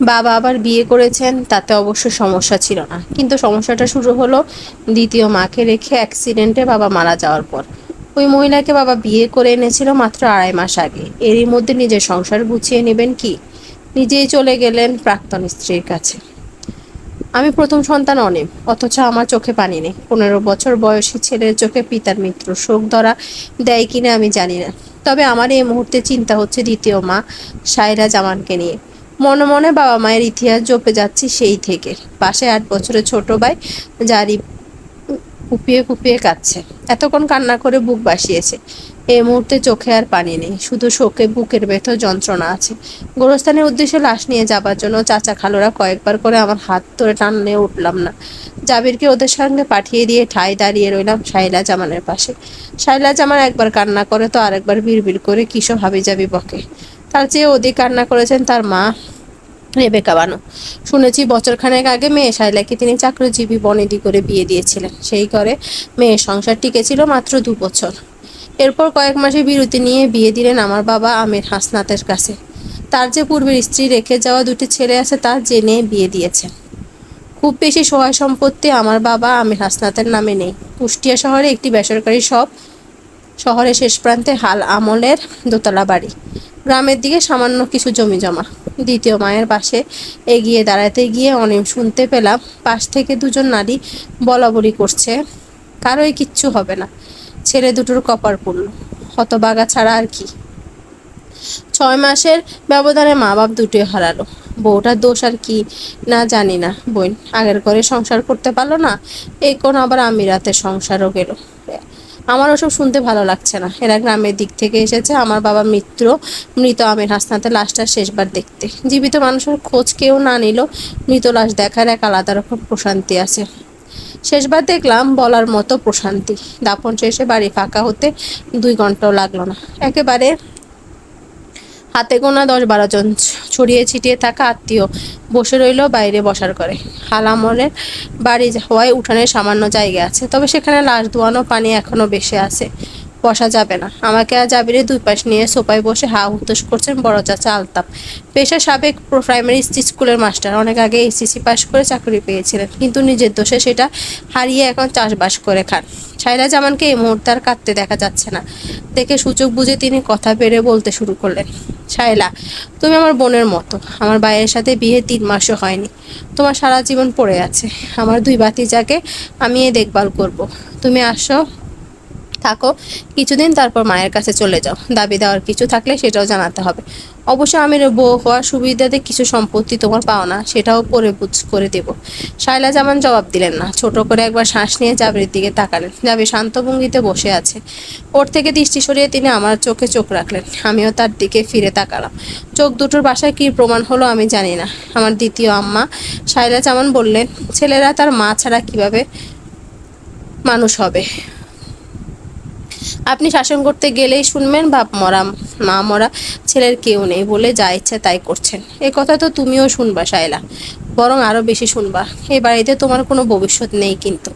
বাবা আবার বিয়ে করেছেন, তাতে অবশ্য সমস্যা ছিল না। কিন্তু সমস্যাটা শুরু হলো দ্বিতীয় মাকে রেখে অ্যাক্সিডেন্টে বাবা মারা যাওয়ার পর। ওই মহিলাকে বাবা বিয়ে করে এনেছিল মাত্র আড়াই মাস আগে। এরই মধ্যে নিজের সংসার গুছিয়ে নেবেন কি? নিজেই চলে গেলেন প্রাক্তন স্ত্রীর কাছে। আমি প্রথম সন্তান অনেক, অথচ আমার চোখে পানি নেই। পনেরো বছর বয়সী ছেলের চোখে পিতার মৃত্যু শোক ধরা দেয় কিনা আমি জানি না। তবে আমার এই মুহূর্তে চিন্তা হচ্ছে দ্বিতীয় মা সায়রা জামানকে নিয়ে। মনে মনে বাবা মায়ের ইতিহাস জপে যাচ্ছি সেই থেকে। পাশে আট বছরের ছোট ভাই, যারই কুপিয়ে কুপিয়ে কাঁদছে। এতক্ষণ কান্না করে বুক বাসিয়েছে। এই মুহূর্তে চোখে আর পানি নেই। শুধু শোকে বুকের ভেতর যন্ত্রণা আছে। গোরস্থানের উদ্দেশ্যে লাশ নিয়ে যাবার জন্য চাচা খালোরা কয়েকবার করে আমার হাত ধরে টানলে উঠলাম না। জাবিরকে ওদের সঙ্গে পাঠিয়ে দিয়ে ঠাই দাঁড়িয়ে রইলাম শাইলা জামানের পাশে। শাইলা জামান একবার কান্না করে তো আরেকবার বিড়বিড় করে কিসব হাবি যাবি বকে। তার চেয়ে অধিক কান্না করেছেন তার মা, রেবেকা বানু। শুনেছি বছরখানেক আগে মেয়ে শাইলাকে তিনি চাকরিজীবী বনেদি করে বিয়ে দিয়েছিলেন। সেই করে মেয়ের সংসার টিকেছিল মাত্র দু বছর। এরপর কয়েক মাসে বিরতি নিয়ে বিয়ে দিলেন আমার বাবা আমির হাসনাতের কাছে। তার যে পূর্বের স্ত্রী রেখে যাওয়া দুটি ছেলে আছে তা জেনে বিয়ে দিয়েছেন। খুব বেশি সহায় সম্পত্তি আমার বাবা আমির হাসনাতের নামে নেই। কুষ্টিয়া শহরে একটি বেসরকারি সব শহরের শেষ প্রান্তে হাল আমলের দোতলা বাড়ি। গ্রামের দিকে সামান্য কিছু জমি জমা। দ্বিতীয় মায়ের পাশে এগিয়ে দাঁড়াতে গিয়ে অনেক শুনতে পেলাম, পাশ থেকে দুজন নারী বলা বলি করছে, কারোই কিচ্ছু হবে না। ছেলে দুটোর কপার পড়ল। হতবাগা ছাড়া আর কি? ছয় মাসের ব্যবধানে মা বাপ দুটোই হারালো। বউটার দোষ আর কি না জানি না, বোন। আগের করে সংসার করতে পারল না, এই কোন আবার আমি রাতে সংসারও গেল। আমার ওসব শুনতে ভালো লাগছে না। এরা গ্রামের দিক থেকে এসেছে, আমার বাবা মিত্র, মৃত আমির হাসনাতে লাশটা শেষবার দেখতে। জীবিত মানুষের খোঁজ কেউ না নিল, মৃত লাশ দেখার এক আলাদা রকম প্রশান্তি আছে। শেষবার দেখলাম বলার মতো প্রশান্তি। দাপন শেষে বাড়ি ফাঁকা হতে দুই ঘন্টাও লাগল না। একেবারে হাতে গোনা দশ বারো জন। ছড়িয়ে ছিটিয়ে থাকা আত্মীয় বসে রইল বাইরে বসার করে হালামলের বাড়ি হওয়ায় উঠানের সামান্য জায়গা আছে, তবে সেখানে লাশ ধোয়ানো পানি এখনও বেশি আছে বসা যাবে না। আমাকে আর জাবিরে দুই পাশ নিয়ে সোফায় বসে হা হুতোষ করছেন বড় চাচা আলতাপ পেশা সাবেক প্রাইমারি স্কুলের মাস্টার। অনেক আগে এসিসি পাশ করে চাকরি পেয়েছিলেন। কিন্তু নিজের দোষে সেটা হারিয়ে এখন চাষবাস করে খান। সাইলা জামানকে এই মুহূর্তে আর কাঁদতে দেখা যাচ্ছে না। দেখে সূচক বুঝে তিনি কথা বেড়ে বলতে শুরু করলেন শাইলা তুমি আমার বোনের মতো। আমার ভাইয়ের সাথে বিয়ে তিন মাসও হয়নি। তোমার সারা জীবন পড়ে আছে। আমার দুই বাতি বাতিজাকে আমি এ দেখভাল করব। তুমি আসো থাকো, কিছুদিন তারপর মায়ের কাছে চলে যাও। দাবি দেওয়ার কিছু থাকলে সেটাও জানাতে হবে। অবশ্য আমি বউ হওয়ার সুবিধাতে কিছু সম্পত্তি তোমার পাও না, সেটাও পরে বুঝ করে দেব। শাইলা জামান জবাব দিলেন না। ছোট করে একবার শ্বাস নিয়ে জাবির দিকে তাকালেন। জাবি শান্ত ভঙ্গিতে বসে আছে। ওর থেকে দৃষ্টি সরিয়ে তিনি আমার চোখে চোখ রাখলেন। আমিও তার দিকে ফিরে তাকালাম। চোখ দুটোর বাসায় কী প্রমাণ হলো আমি জানি না। আমার দ্বিতীয় আম্মা শাইলা জামান বললেন, ছেলেরা তার মা ছাড়া কীভাবে মানুষ হবে? আপনি শাসন করতে গেলেই শুনবেন, বাপ মরা, মা মরা, ছেলের কেউ নেই বলে যা ইচ্ছা তাই করছেন। এ কথা তো তুমিও শুনবা, শায়লা। বরং আরও বেশি শুনবা। এই বাড়িতে তোমার কোনো ভবিষ্যৎ নেই কিন্তু।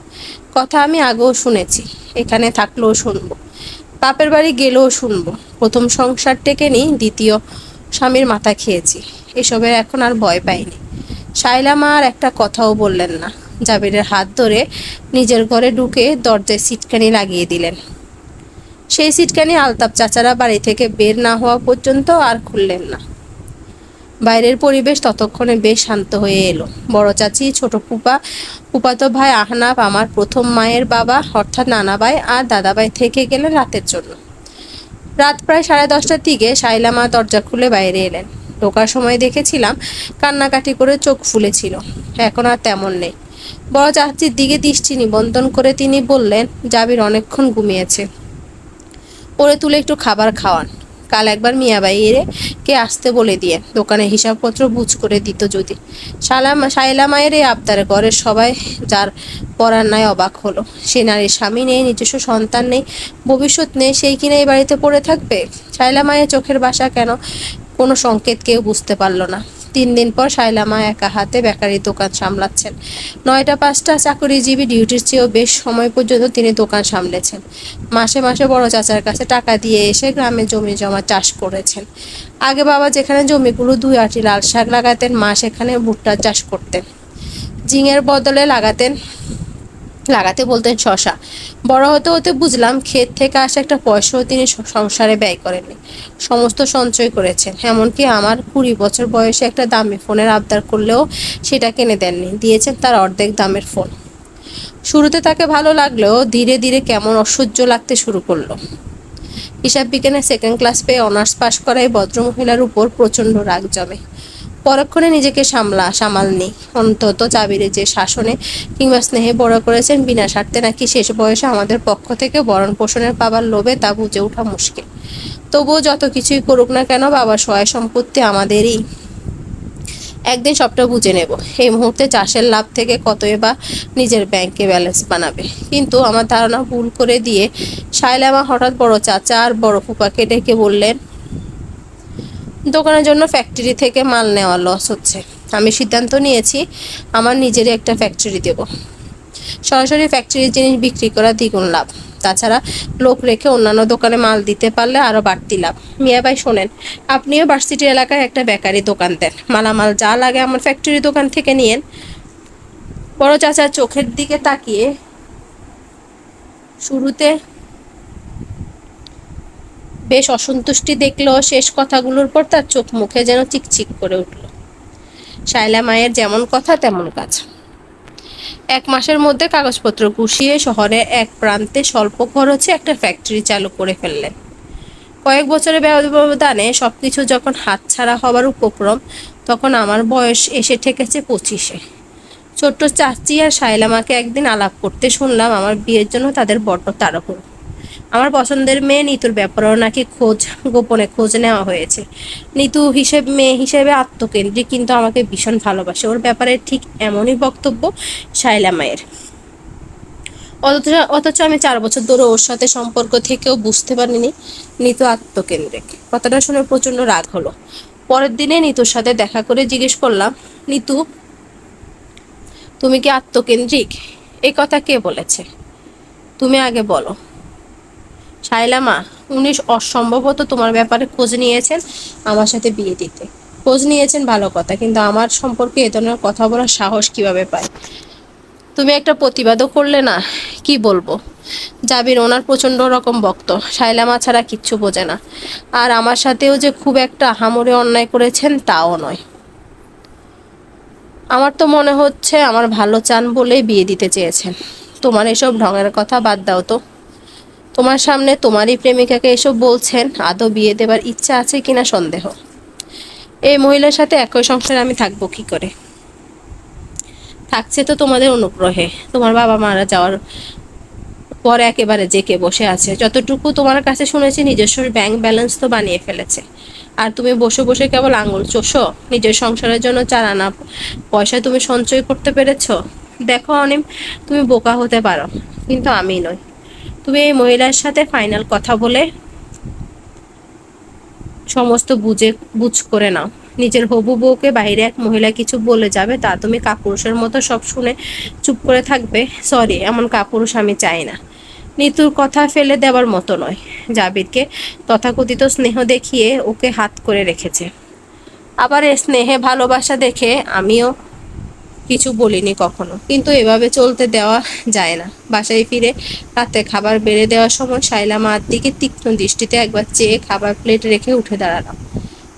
কথা আমি আগেও শুনেছি। এখানে থাকলেও শুনব। বাপের বাড়ি গেলেও শুনব। প্রথম সংসার থেকে নিই, দ্বিতীয় স্বামীর মাথা খেয়েছি। এসবের এখন আর ভয় পাইনি। শাইলা মা আর একটা কথাও বললেন না। জাবিরের হাত ধরে নিজের ঘরে ঢুকে দরজায় সিটকানি লাগিয়ে দিলেন। সেই সিটকানি আলতাপ চাচারা বাড়ি থেকে বের না হওয়া পর্যন্ত আর খুললেন না। বাইরের পরিবেশ ততক্ষণে বেশ শান্ত হয়ে এলো। বড় চাচি, ছোট পুপা পুপাতো ভাই আহনাফ আমার প্রথম মায়ের বাবা, অর্থাৎ নানা ভাই আর দাদাভাই থেকে গেলেন রাতের জন্য। রাত প্রায় সাড়ে দশটার দিকে শাইলা মা দরজা খুলে বাইরে এলেন। ঢোকার সময় দেখেছিলাম কান্নাকাটি করে চোখ ফুলেছিল। এখন আর তেমন নেই। বড় চাচির দিকে দৃষ্টি নিবন্ধন করে তিনি বললেন, জাবির অনেকক্ষণ ঘুমিয়েছে। ওরে তুলে একটু খাবার খাওয়ান। কাল একবার মিয়াবাই এরে কে আসতে বলে দিয়ে দোকানে হিসাবপত্র বুঝ করে দিত যদি। সালাম সাইলা মায়ের এই আবদারে, ঘরের সবাই যার পড়ার নাই অবাক হলো। সে নারীর স্বামী নেই, নিজস্ব সন্তান নেই, ভবিষ্যৎ নেই, সেই কিনা এই বাড়িতে পড়ে থাকবে? সাইলা মায়ের চোখের বাসা কেন? কোনো সংকেত কেউ বুঝতে পারল না। তিন দিন পর শাইলামা একা হাতে বেকারি দোকান সামলাচ্ছেন। নয়টা পাঁচটা চাকরিজীবী ডিউটির চেয়েও বেশ সময় পর্যন্ত তিনি দোকান সামলেছেন। মাসে মাসে বড় চাচার কাছে টাকা দিয়ে এসে গ্রামে জমি জমা চাষ করেছেন। আগে বাবা যেখানে জমিগুলো দুই আটি লাল শাক লাগাতেন, মা সেখানে ভুট্টা চাষ করতেন। জিঙের বদলে লাগাতেন লাগাতে বলতেন শশা। বড় হতে হতে বুঝলাম ক্ষেত থেকে আসা একটা পয়সাও তিনি সংসারে ব্যয় করেননি। সমস্ত সঞ্চয় করেছেন। এমনকি আমার কুড়ি বছর বয়সে একটা দামি ফোনের আবদার করলেও সেটা কিনে দেননি। দিয়েছেন তার অর্ধেক দামের ফোন। শুরুতে তাকে ভালো লাগলেও ধীরে ধীরে কেমন অসহ্য লাগতে শুরু করল। হিসাব বিজ্ঞানে সেকেন্ড ক্লাস পেয়ে অনার্স পাশ করা এই ভদ্রমহিলার উপর প্রচণ্ড রাগ জমে। পরক্ষণে নিজেকে সামলা, সামালনি। অন্তত চাবিরে যে শাসনে কিংবা স্নেহে বড় করেছেন বিনা স্বার্থে নাকি শেষ বয়সে আমাদের পক্ষ থেকে ভরণ পোষণের পাবার লোভে তা বুঝে ওঠা মুশকিল। তবুও যত কিছুই করুক না কেন বাবার সহায় সম্পত্তি আমাদেরই। একদিন সবটা বুঝে নেব। এই মুহূর্তে চাষের লাভ থেকে কতই বা নিজের ব্যাংকে ব্যালেন্স বানাবে। কিন্তু আমার ধারণা ভুল করে দিয়ে শাইলামা হঠাৎ বড় চাচা আর বড় ফুপাকে ডেকে বললেন দোকানের জন্য ফ্যাক্টরি থেকে মাল নেওয়া লস হচ্ছে। আমি সিদ্ধান্ত নিয়েছি, আমার নিজেরই একটা ফ্যাক্টরি দেব। সরাসরি ফ্যাক্টরির জিনিস বিক্রি করা দ্বিগুণ লাভ। তাছাড়া লোক রেখে অন্যান্য দোকানে মাল দিতে পারলে আরও বাড়তি লাভ। মিয়া ভাই, শোনেন, আপনিও ভার্সিটি এলাকায় একটা বেকারি দোকান দেন। মালামাল যা লাগে আমার ফ্যাক্টরি দোকান থেকে নিয়েন। বড় চাচার চোখের দিকে তাকিয়ে শুরুতে বেশ অসন্তুষ্টি দেখল, শেষ কথাগুলোর পর তার চোখ মুখে যেন চিকচিক করে উঠল। শাইলা মায়ের যেমন কথা, তেমন কাজ। এক মাসের মধ্যে কাগজপত্র গুছিয়ে শহরে এক প্রান্তে স্বল্প খরচে একটা ফ্যাক্টরি চালু করে ফেললেন। কয়েক বছরের ব্যবধানে সবকিছু যখন হাতছাড়া হবার উপক্রম, তখন আমার বয়স এসে ঠেকেছে পঁচিশে। ছোট্ট চাচি আর শাইলামাকে একদিন আলাপ করতে শুনলাম, আমার বিয়ের জন্য তাদের বড্ড তাড়াহুড়ো। আমার পছন্দের মেয়ে নিতুর ব্যাপারেও নাকি খোঁজ, গোপনে খোঁজ নেওয়া হয়েছে। নিতু হিসেব, মেয়ে হিসেবে আত্মকেন্দ্রিক কিন্তু আমাকে ভীষণ ভালোবাসে। ওর ব্যাপারে ঠিক এমনই বক্তব্য শাইলা মায়ের। অথচ অথচ আমি চার বছর ধরে ওর সাথে সম্পর্ক থেকেও বুঝতে পারিনি নিতু আত্মকেন্দ্রিক। কথাটা শুনে প্রচণ্ড রাগ হলো। পরের দিনে নিতুর সাথে দেখা করে জিজ্ঞেস করলাম, নিতু, তুমি কি আত্মকেন্দ্রিক? এই কথা কে বলেছে? তুমি আগে বলো। শাইলামা উনি অসম্ভবত তোমার ব্যাপারে খোঁজ নিয়েছেন আমার সাথে বিয়ে দিতে। খোঁজ নিয়েছেন ভালো কথা, কিন্তু আমার সম্পর্কে এ ধরনের কথা বলার সাহস কীভাবে পায়? তুমি একটা প্রতিবাদও করলে না, কি বলব? জাবির ওনার প্রচণ্ড রকম বক্ত শাইলামা ছাড়া কিচ্ছু বোঝে না। আর আমার সাথেও যে খুব একটা আহামরে অন্যায় করেছেন, তাও নয়। আমার তো মনে হচ্ছে আমার ভালো চান বলেই বিয়ে দিতে চেয়েছেন। তোমার এসব ঢঙের কথা বাদ দাও তো। তোমার সামনে তোমারই প্রেমিকাকে এসব বলছেন, আদৌ বিয়ে দেবার ইচ্ছা আছে কিনা সন্দেহ। এই মহিলার সাথে একই সংসারে আমি থাকব কি করে? থাকছে তো তোমাদের অনুগ্রহে, তোমার বাবা মারা যাওয়ার পর একেবারে জেকে বসে আছে। যতটুকু তোমার কাছে শুনেছি, নিজস্ব ব্যাংক ব্যালেন্স তো বানিয়ে ফেলেছে। আর তুমি বসে বসে কেবল আঙুল চোষো, নিজের সংসারের জন্য চার আনা পয়সা তুমি সঞ্চয় করতে পেরেছ? দেখো অনিম, তুমি বোকা হতে পারো, কিন্তু আমি নই। তুমি এই মহিলার সাথে ফাইনাল কথা বলে সমস্ত বুঝে, বুঝ করে নাও। নিজের হবু বউকে বাইরে এক মহিলা কিছু বলে যাবে, তা তুমি কাপুরুষের মতো সব শুনে চুপ করে থাকবে। সরি এমন কাপুরুষ আমি চাই না। নিতুর কথা ফেলে দেওয়ার মতো নয়। জাবিরকে তথাকথিত স্নেহ দেখিয়ে ওকে হাত করে রেখেছে। আবার স্নেহে ভালোবাসা দেখে আমিও কিছু বলিনি কখনো। কিন্তু এভাবে চলতে দেওয়া যায় না। বাসায় ফিরে রাতে খাবার বেড়ে দেওয়ার সময় শাইলা মার দিকে তীক্ষ্ণ দৃষ্টিতে একবার চেয়ে খাবার প্লেট রেখে উঠে দাঁড়ালাম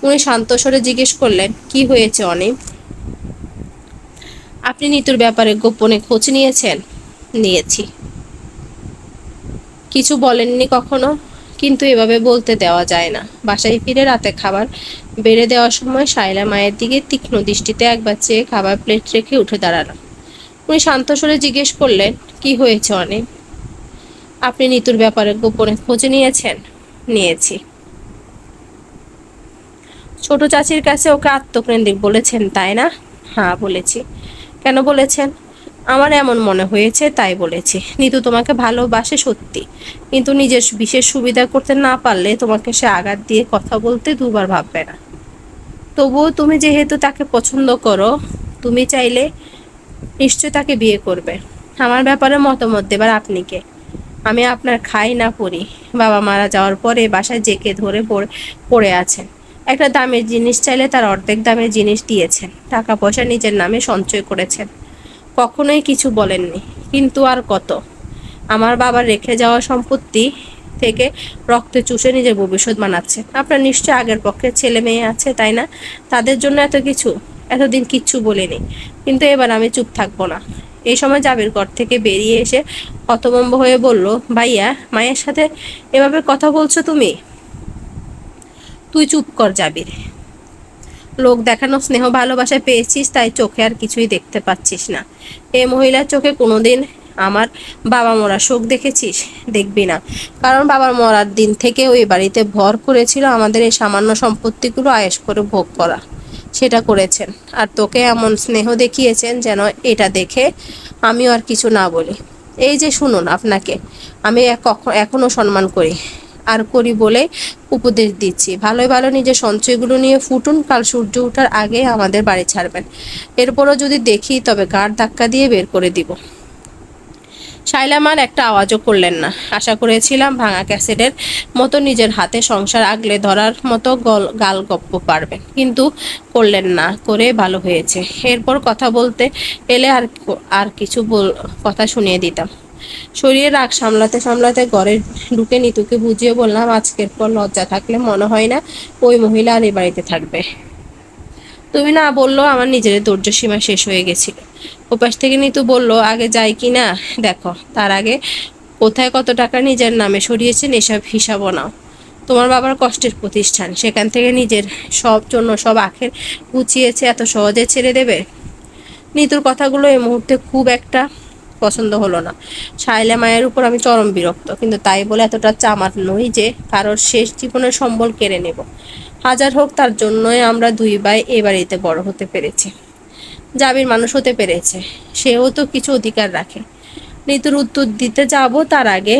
উনি শান্ত স্বরে জিজ্ঞেস করলেন, কি হয়েছে অনিম? আপনি নিতুর ব্যাপারে গোপনে খোঁজ নিয়েছেন? নিয়েছি। কিছু বলেননি কখনো? কিন্তু এভাবে বলতে দেওয়া যায় না। বাসায় ফিরে রাতে খাবার বেড়ে দেওয়ার সময় শাইলা মায়ের দিকে তীক্ষ্ণ দৃষ্টিতে একবার চেয়ে খাবার প্লেট রেখে উঠে দাঁড়ালাম উনি শান্ত স্বরে জিজ্ঞেস করলেন, কি হয়েছে অনেক আপনি নিতুর ব্যাপারে গোপনে খোঁজ নিয়েছেন? নিয়েছি। ছোট চাচির কাছে ওকে আত্মকেন্দ্রিক বলেছেন, তাই না? হ্যাঁ বলেছি। কেন বলেছেন? আমার এমন মনে হয়েছে, তাই বলেছি। নিতু তোমাকে ভালোবাসে সত্যি। কিন্তু নিজের বিশেষ সুবিধা করতে না পারলে তোমাকে সে আঘাত দিয়ে কথা বলতে দুবার ভাববে না। তবুও তুমি যেহেতু তাকে পছন্দ করো, তুমি চাইলে নিশ্চয় তাকে বিয়ে করবে। আমার ব্যাপারে মতামত দেবার আপনি কে? আমি আপনার খাই না পড়ি। বাবা মারা যাওয়ার পরে বাসায় জেকে ধরে পড়ে আছেন। একটা দামের জিনিস চাইলে তার অর্ধেক দামের জিনিস দিয়েছেন। টাকা পয়সা নিজের নামে সঞ্চয় করেছেন। কখনোই কিছু বলেননি। কিন্তু আর কত? আমার বাবার রেখে যাওয়া সম্পত্তি থেকে রক্তে চুষে নিজের ভবিষ্যৎ বানাচ্ছে। আপনার নিশ্চয় আগের পক্ষে ছেলে মেয়ে আছে, তাই না? তাদের জন্য এত কিছু? এতদিন কিচ্ছু বলিনি। কিন্তু এবার আমি চুপ থাকব না। এই সময় জাবির ঘর থেকে বেরিয়ে এসে হতভম্ব হয়ে বলল, ভাইয়া, মায়ের সাথে এভাবে কথা বলছো তুমি? তুই চুপ কর জাবির। লোক দেখানো স্নেহ ভালোবাসা পেয়েছিস, তাই চোখে আর কিছুই দেখতে পাচ্ছিস না। এ মহিলার চোখে কোনোদিন আমার বাবা মরা শোক দেখেছিস? দেখবি না। কারণ বাবার মরার দিন থেকে ওই বাড়িতে ভর করেছিল আমাদের এই সামান্য সম্পত্তিগুলো আয়েস করে ভোগ করা। সেটা করেছেন। আর তোকে এমন স্নেহ দেখিয়েছেন যেন এটা দেখে আমিও আর কিছু না বলি। এই যে শুনুন আপনাকে, আমি এখনও সম্মান করি। আর করি বলে উপদেশ দিচ্ছি। ভালোই ভালো নিজের সঞ্চয়গুলো নিয়ে ফুটুন, কাল সূর্য ওঠার আগে আমাদের বাড়ি ছাড়বেন। এরপরও যদি দেখি, তবে গাঢ় ধাক্কা দিয়ে বের করে দিব। শাইলামার একটা আওয়াজও করলেন না। আশা করেছিলাম ভাঙা ক্যাসেটের মতো নিজের হাতে সংসার আগলে ধরার মতো গল, গাল গপ্প পারবেন। কিন্তু করলেন না, করে ভালো হয়েছে। এরপর কথা বলতে এলে আর আর কিছু কথা শুনিয়ে দিতাম। শরীরে রাগ সামলাতে সামলাতে ঘরে ঢুকে নিতুকে বুঝিয়ে বললাম, আজকের পর লজ্জা থাকলে মনে হয় না ওই মহিলা আর এ বাড়িতে থাকবে। তুমি না বলল আমার নিজের ধৈর্য সীমা শেষ হয়ে গেছিল। ওপাশ থেকে নিতু বলল, আগে যাই কি না? দেখো, তার আগে কোথায় কত টাকা নিজের নামে সরিয়েছেন এসব হিসাবও নাও। তোমার বাবার কষ্টের প্রতিষ্ঠান, সেখান থেকে নিজের সব জন্য সব আখের গুছিয়েছে, এত সহজে ছেড়ে দেবে? নিতুর কথাগুলো এই মুহূর্তে খুব একটা পছন্দ হলো না। শাইলা মায়ের উপর আমি চরম বিরক্ত, কিন্তু তাই বলে এতটা চামার নই যে কারোর শেষ জীবনের সম্বল কেড়ে নেব। হাজার হোক তার জন্যই আমরা দুই ভাই এ বাড়িতে বড় হতে পেরেছি। জাবির মানুষ হতে পেরেছে, সেও তো কিছু অধিকার রাখে। নিতুর উত্তর দিতে যাব তার আগে।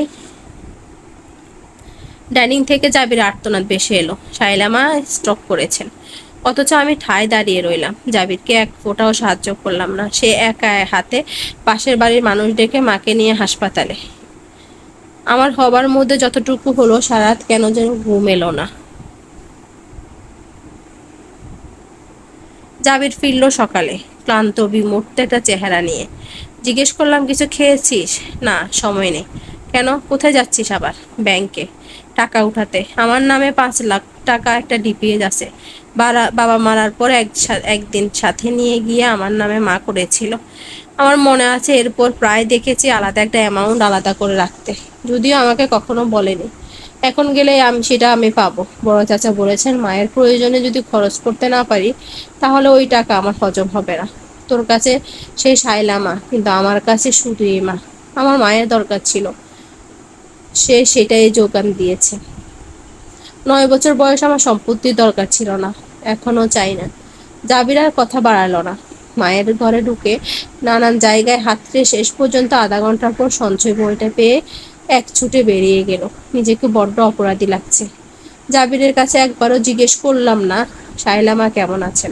ডাইনিং থেকে জাবির আর্তনাদ বেশি এলো। শাইলামা স্টক করেছেন। অথচ আমি ঠায় দাঁড়িয়ে রইলাম। জাবিরকে এক ফোঁটাও সাহায্য করলাম না। সে একা হাতে পাশের বাড়ির মানুষ ডেকে মাকে নিয়ে হাসপাতালে। আমার হবার মধ্যে যতটুকু হলো সারাত কেন যেন ঘুম এলো না। জাবির ফিরল সকালে, ক্লান্ত, বিমূর্ত একটা চেহারা নিয়ে। জিজ্ঞেস করলাম, কিছু খেয়েছিস? না, সময় নেই। কেন? কোথায় যাচ্ছিস আবার? ব্যাংকে। টাকা উঠাতে। আমার নামে পাঁচ লাখ টাকা একটা ডিপিএস আছে। বাবা মারার পর এক একদিন সাথে নিয়ে গিয়ে আমার নামে মা করেছিল। আমার মনে আছে এরপর প্রায় দেখেছি আলাদা একটা অ্যামাউন্ট আলাদা করে রাখতে। যদিও আমাকে কখনো বলেনি। এখন গেলে আমি সেটা আমি পাবো। বড় চাচা বলেছেন, মায়ের প্রয়োজনে যদি খরচ করতে না পারি, তাহলে ওই টাকা আমার হজম হবে না। তোর কাছে সে সাইলা মা, কিন্তু আমার কাছে শুধুই মা। আমার মায়ের দরকার ছিল। সে সেটাই যোগান দিয়েছে। নয় বছর বয়স আমার সম্পত্তির দরকার ছিল না। এখনও চাই না। জাবিরার কথা বাড়ালো না। মায়ের ঘরে ঢুকে নানান জায়গায় হাতড়ে শেষ পর্যন্ত আধা ঘণ্টার পর সঞ্চয় বইটা পেয়ে এক ছুটে বেরিয়ে গেল। নিজেকে বড্ড অপরাধী লাগছে। জাবিরের কাছে একবারও জিজ্ঞেস করলাম না সাইলা মা কেমন আছেন?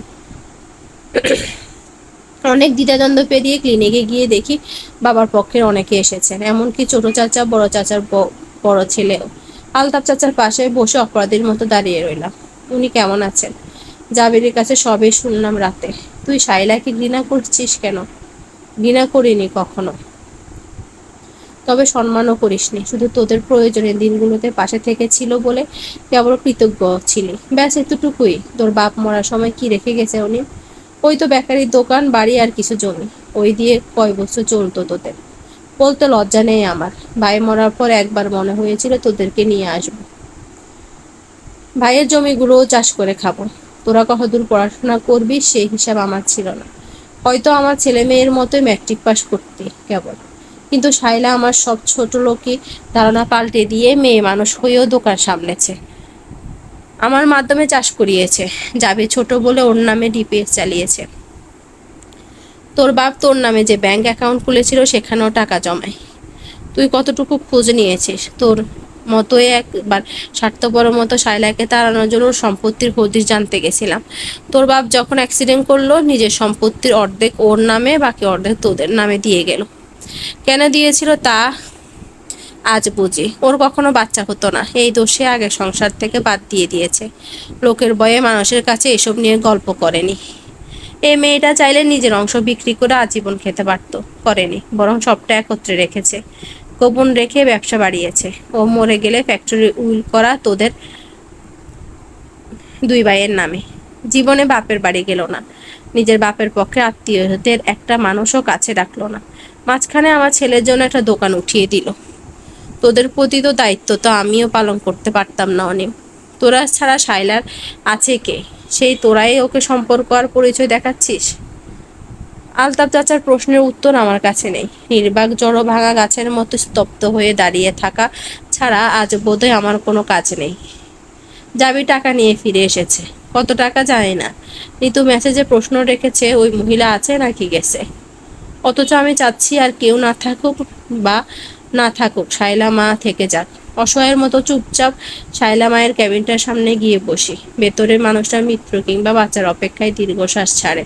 অনেক দ্বিধাদ্বন্দ্ব পেরিয়ে ক্লিনিকে গিয়ে দেখি বাবার পক্ষের অনেকে এসেছেন। এমনকি ছোট চাচা, বড় চাচার বড় ছেলেও। আলতাপ চাচার পাশে বসে অপরাধীর মতো দাঁড়িয়ে রইলাম। উনি কেমন আছেন? জাবিরের কাছে সবই শুনলাম রাতে। তুই সাইলাকে ঘৃণা করছিস কেন? ঘৃণা করিনি কখনো। তবে সম্মানও করিসনি। শুধু তোদের প্রয়োজনের দিনগুলোতে পাশে থেকে ছিল বলে কেবল কৃতজ্ঞ ছিলি। ব্যাস, এতটুকুই। তোর বাপ মরার সময় কি রেখে গেছে উনি? ওই তো বেকারির দোকান, বাড়ি আর কিছু জমি। ওই দিয়ে কয় বছর চলতো তোদের? বলতে লজ্জা নেই আমার। ভাই মরার পর একবার মনে হয়েছিল তোদেরকে নিয়ে আসব। ভাইয়ের জমিগুলোও চাষ করে খাব। তোরা কতদূর পড়াশোনা করবি সেই হিসাব আমার ছিল না। হয়তো আমার ছেলে মেয়ের মতোই ম্যাট্রিক পাস করতে কেবল। কিন্তু সাইলা আমার সব ছোট লোকই ধারণা পাল্টে দিয়ে মেয়ে মানুষ হয়েও দোকান সামলেছে। আমার মাধ্যমে চাষ করিয়েছে। যাবে ছোট বলে ওর নামে ডিপিএস চালিয়েছে। তোর বাপ তোর নামে যে ব্যাংক অ্যাকাউন্ট খুলেছিল সেখানেও টাকা জমায়। তুই কতটুকু খোঁজ নিয়েছিস? তোর মতোই একবার স্বার্থপর মতো শাইলাকে তাড়ানোর জন্য সম্পত্তির হদিশ জানতে গেছিলাম। তোর বাপ যখন অ্যাক্সিডেন্ট করল, নিজের সম্পত্তির অর্ধেক ওর নামে, বাকি অর্ধেক তোদের নামে দিয়ে গেল। কেন দিয়েছিল তা আজ বুঝি। ওর কখনো বাচ্চা হতো না। এই দোষে আগে সংসার থেকে বাদ দিয়ে দিয়েছে। লোকের বয়ে মানুষের কাছে এসব নিয়ে গল্প করেনি। এই মেয়েটা চাইলে নিজের অংশ বিক্রি করে আজীবন খেতে পারতো করেনি, বরং সবটা একত্রে রেখেছে। গোপন রেখে ব্যবসা বাড়িয়েছে। ও মরে গেলে ফ্যাক্টরি উইল করা তোদের দুই ভাইয়ের নামে। জীবনে বাপের বাড়ি গেল না। নিজের বাপের পক্ষে আত্মীয়দের একটা মানুষও কাছে রাখল না। মাঝখানে আমার ছেলের জন্য একটা দোকান উঠিয়ে দিল। তোদের প্রতি তো দায়িত্ব তো আমিও পালন করতে পারতাম না অনিম। তোরা ছাড়া শাইলার আছে কে? সেই তোরাই ওকে সম্পর্ক আর পরিচয় দেখাচ্ছিস? আলতাপ চাচার প্রশ্নের উত্তর আমার কাছে নেই। নির্বাক জড়ো ভাঙা গাছের মতো স্তব্ধ হয়ে দাঁড়িয়ে থাকা ছাড়া আজ বোধহয় আমার কোনো কাজ নেই। যাবি টাকা নিয়ে ফিরে এসেছে। কত টাকা যায় না। ঋতু মেসেজে প্রশ্ন রেখেছে, ওই মহিলা আছে নাকি গেছে? অথচ আমি চাচ্ছি আর কেউ না থাকুক বা না থাকুক শাইলা মা থেকে যাক। অসহায়ের মতো চুপচাপ সাইলা মায়ের ক্যাবিনটার সামনে গিয়ে বসি। ভেতরের মানুষটা মিত্র কিংবা বাচ্চার অপেক্ষায় দীর্ঘশ্বাস ছাড়ে।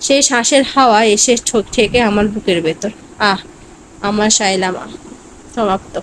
সেই শ্বাসের হাওয়া এসে ঠোক আমার বুকের ভেতর। আহ, আমার সাইলা মা, সমাপ্ত।